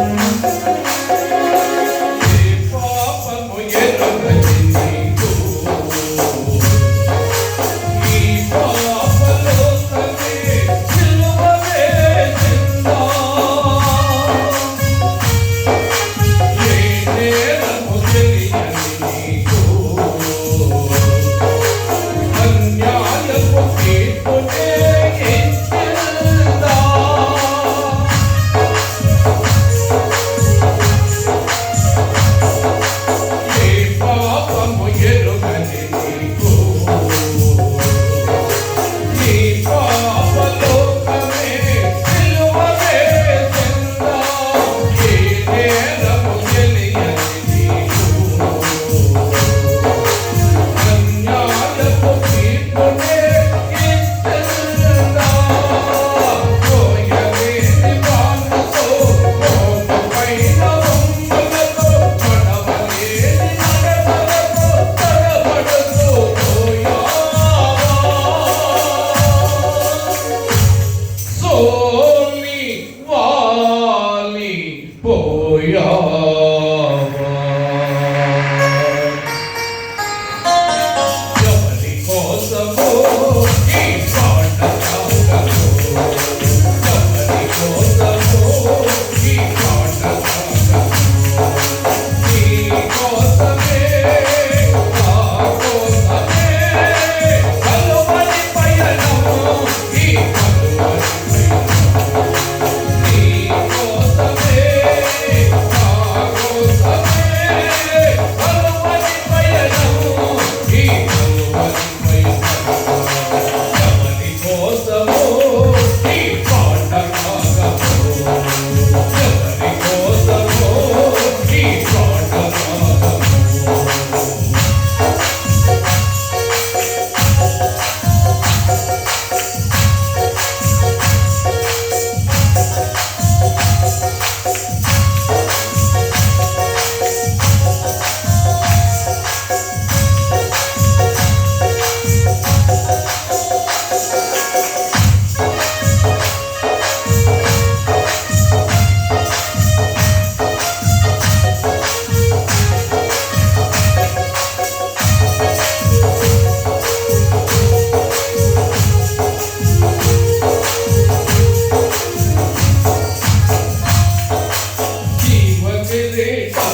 Música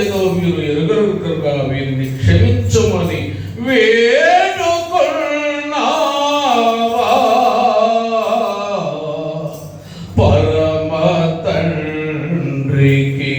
ఏదో మీరు ఎరుగరు కనుక వీరిని క్షమించమని వేడుకున్నావా? పరమ తండ్రికి